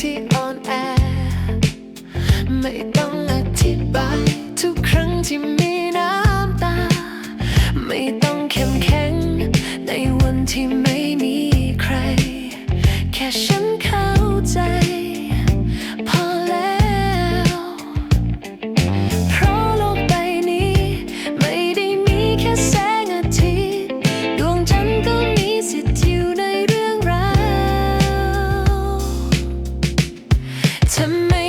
ที่อ่อนแอ ไม่ต้องอธิบาย ทุกครั้งที่มีน้ำตา ไม่ต้องเข้มแข็งในวันที่ to me.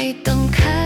ไม่ต้องค้า